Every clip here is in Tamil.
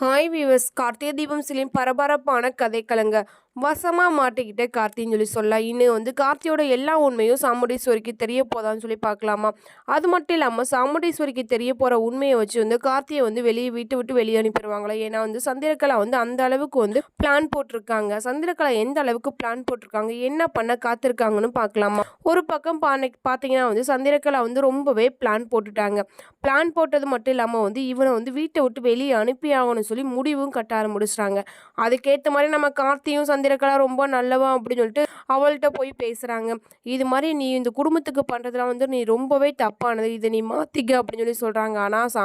ஹாய் வீவர்ஸ் கார்த்திகை தீபம் சிலிம் பரபரப்பான கதைக்கலங்க வசமாக மாட்டிக்கிட்ட கார்த்தின்னு சொல்லி சொல்லலாம் இன்னும் வந்து கார்த்தியோட எல்லா உண்மையும் சாமுண்டீஸ்வரிக்கு தெரிய போதான்னு சொல்லி பார்க்கலாமா? அது மட்டும் இல்லாமல் சாமுண்டீஸ்வரிக்கு தெரிய போகிற உண்மையை வச்சு வந்து கார்த்தியை வந்து வெளியே வீட்டு விட்டு வெளியே அனுப்பிடுவாங்களா? ஏன்னா வந்து சந்திரகலா வந்து அந்த அளவுக்கு வந்து பிளான் போட்டிருக்காங்க. சந்திரகலா எந்த அளவுக்கு பிளான் போட்டிருக்காங்க? என்ன பண்ண காத்திருக்காங்கன்னு பார்க்கலாமா? ஒரு பக்கம் பானை பார்த்தீங்கன்னா வந்து சந்திரகலா வந்து ரொம்பவே பிளான் போட்டுட்டாங்க. பிளான் போட்டது மட்டும் இல்லாமல் வந்து இவனை வந்து வீட்டை விட்டு வெளியே அனுப்பி ஆகணும்னு சொல்லி முடிவும் கட்ட ஆரம்பிச்சிட்டாங்க. அதுக்கேற்ற மாதிரி நம்ம கார்த்தியும் வந்திருக்கலாம் ரொம்ப நல்லவா அப்படின்னு சொல்லிட்டு அவள்கிட்ட போய் பேசுகிறாங்க இது மாதிரி நீ இந்த குடும்பத்துக்கு பண்ணுறதுலாம் வந்து நீ ரொம்பவே தப்பானது. இதை நீ மாற்றிக்க அப்படின்னு சொல்லி சொல்கிறாங்க ஆனால் ச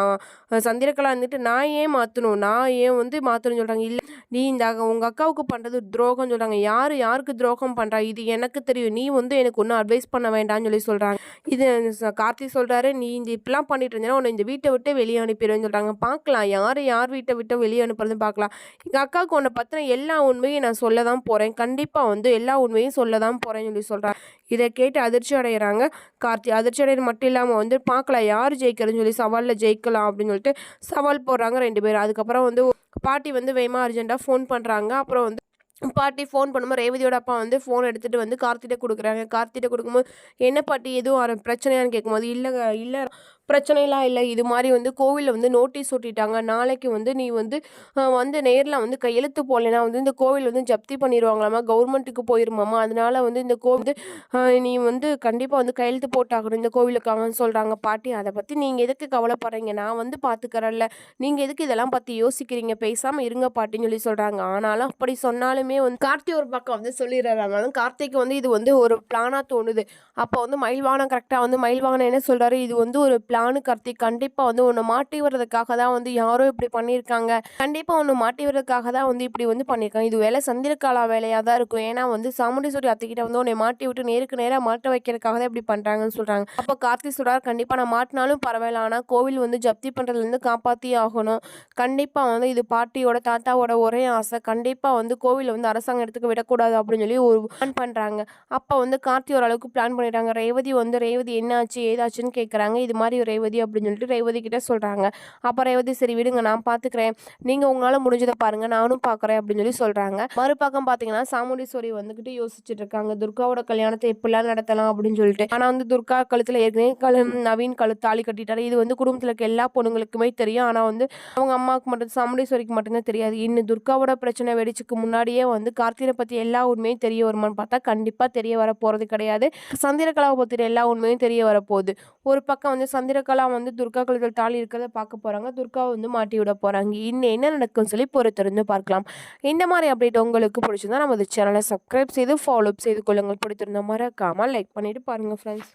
சந்திரகலா வந்துட்டு நான் ஏன் மாற்றணும் நான் ஏன் வந்து மாற்றணும்னு சொல்கிறாங்க இல்லை நீ இந்த உங்கள் அக்காவுக்கு பண்ணுறது துரோகம் சொல்கிறாங்க யார் யாருக்கு துரோகம் பண்ணுறா இது எனக்கு தெரியும். நீ வந்து எனக்கு ஒன்றும் அட்வைஸ் பண்ண வேண்டாம்னு சொல்லி சொல்கிறாங்க இது கார்த்தி சொல்கிறாரு நீ இந்த இப்படிலாம் பண்ணிட்டு இருந்தேன்னா உன்னை இந்த வீட்டை விட்டு வெளியே அனுப்பிடுவேன்னு சொல்கிறாங்க பார்க்கலாம். யார் யார் வீட்டை விட்டு வெளியே அனுப்புறதுன்னு பார்க்கலாம். எங்கள் அக்காவுக்கு உன்னை பற்றின எல்லா உண்மையும் நான் சொல்ல தான் போகிறேன் கண்டிப்பாக வந்து எல்லா உண்மையும் சொல்ல தான் போகிறேன்னு சொல்லி சொல்கிறாங்க இதை கேட்டு அதிர்ச்சி அடைகிறாங்க கார்த்தி அதிர்ச்சி அடைகிறது மட்டும் இல்லாமல் வந்து பார்க்கலாம் யார் ஜெயிக்கிறதுன்னு சொல்லி சவாலில் ஜெயிக்கலாம் அப்படின்னு சொல்லிட்டு சவால் போடுறாங்க ரெண்டு பேரும். அதுக்கப்புறம் வந்து பாட்டி வந்து வேமா அர்ஜென்ட்டாக ஃபோன் பண்ணுறாங்க அப்புறம் வந்து பாட்டி ஃபோன் பண்ணும்போது ரேவதியோட அப்பா வந்து ஃபோன் எடுத்துகிட்டு வந்து கார்த்திகிட்ட கொடுக்குறாங்க. கார்த்திகிட்ட கொடுக்கும்போது என்ன பாட்டி எதுவும் பிரச்சனையான்னு கேட்கும்போது இல்லை இல்லை பிரச்சனைலாம் இல்லை. இது மாதிரி வந்து கோவிலில் வந்து நோட்டீஸ் ஒட்டிட்டாங்க. நாளைக்கு வந்து நீ வந்து வந்து நேரில் வந்து கையெழுத்து போடலைன்னா வந்து இந்த கோவில் வந்து ஜப்தி பண்ணிடுவாங்களாமா கவர்மெண்ட்டுக்கு போயிருமாமா? அதனால வந்து இந்த கோவில் நீ வந்து கண்டிப்பாக வந்து கையெழுத்து போட்டாகணும் இந்த கோவிலுக்காகன்னு சொல்கிறாங்க பாட்டி. அதை பற்றி நீங்கள் எதுக்கு கவலைப்படுறீங்க? நான் வந்து பார்த்துக்கறேன்ல நீங்கள் எதுக்கு இதெல்லாம் பற்றி யோசிக்கிறீங்க? பேசாமல் இருங்க பாட்டின்னு சொல்லி சொல்கிறாங்க ஆனாலும் அப்படி சொன்னாலுமே வந்து கார்த்தி ஒரு பக்கம் வந்து சொல்லிடுறாங்க கார்த்திக்கு வந்து இது வந்து ஒரு பிளானாக தோணுது. அப்போ வந்து மயில்வானம் கரெக்டாக வந்து மயில்வானம் என்ன சொல்கிறாரு இது வந்து ஒரு கார்த்திக் கண்டிப்பாக வந்து உன்னை மாட்டி வர்றதுக்காக தான் வந்து யாரோ இப்படி பண்ணியிருக்காங்க. கண்டிப்பாக ஒன்று மாட்டி வர்றதுக்காக தான் வந்து இப்படி வந்து பண்ணியிருக்காங்க. இது வேலை சந்திரகாலா வேலையாக தான் இருக்கும். ஏன்னா வந்து சாமுண்டீஸ்வரி அத்தைக்கிட்ட வந்து உன்னை மாட்டி விட்டு நேருக்கு நேராக மாட்ட வைக்கிறதுக்காக தான் இப்படி பண்ணுறாங்கன்னு சொல்கிறாங்க அப்போ கார்த்தி சொல்கிறார் கண்டிப்பாக நான் மாட்டினாலும் பரவாயில்ல. ஆனால் கோவில் வந்து ஜப்தி பண்ணுறதுலேருந்து காப்பாற்றி ஆகணும். கண்டிப்பாக வந்து இது பாட்டியோட தாத்தாவோட ஒரே ஆசை. கண்டிப்பாக வந்து கோவிலை வந்து அரசாங்கம் எடுத்துக்க விடக்கூடாது அப்படின்னு சொல்லி ஒரு பிளான் பண்ணுறாங்க அப்போ வந்து கார்த்தி ஓரளவுக்கு பிளான் பண்ணிட்டாங்க. ரேவதி வந்து ரேவதி என்னாச்சு? ஏதாச்சுன்னு கேட்குறாங்க இது மாதிரி ரேவதி அப்படின்னு சொல்லிட்டு ரேவதி கிட்டே சொல்கிறாங்க அப்போ ரேவதி சரி விடுங்க நான் பார்த்துக்கிறேன் நீங்கள் உங்களால் முடிஞ்சதை பாருங்கள் நானும் பார்க்குறேன் அப்படின்னு சொல்லி சொல்கிறாங்க மறுபக்கம் பார்த்தீங்கன்னா சாமுண்டீஸ்வரி வந்துக்கிட்டு யோசிச்சுட்டு இருக்காங்க. துர்காவோட கல்யாணத்தை எப்படிலாம் நடத்தலாம் அப்படின்னு சொல்லிட்டு. ஆனால் வந்து துர்கா கழுத்தில் ஏற்கனவே கழு நவீன் கழு தாலி கட்டிட்டாரு. இது வந்து குடும்பத்தில் இருக்க எல்லா பொண்ணுங்களுக்குமே தெரியும். ஆனால் வந்து அவங்க அம்மாவுக்கு மட்டும் சாமுண்டீஸ்வரிக்கு மட்டும்தான் தெரியாது. இன்னும் துர்காவோட பிரச்சனை வெடிச்சுக்கு முன்னாடியே வந்து கார்த்திகை பற்றி எல்லா உண்மையும் தெரிய வருமானு பார்த்தா கண்டிப்பாக தெரிய வர போகிறது கிடையாது. சந்திரகலாவை பற்றி எல்லா உண்மையும் தெரிய வரப்போகுது. ஒரு பக்கம் வந்து சந்திர சந்திரகலா வந்து துர்கா கழுத்தில் தாலி இருக்கிறத பார்க்க போகிறாங்க துர்காவை வந்து மாட்டி விட போகிறாங்க இன்னும் என்ன நடக்கும்னு சொல்லி பொறுத்திருந்து பார்க்கலாம். இந்த மாதிரி அப்டேட் உங்களுக்கு பிடிச்சிருந்தா நமது சேனலை சப்ஸ்கிரைப் செய்து ஃபாலோ செய்து கொள்ளுங்கள். பிடித்திருந்த மறக்காமல் லைக் பண்ணிவிட்டு பாருங்கள் ஃப்ரெண்ட்ஸ்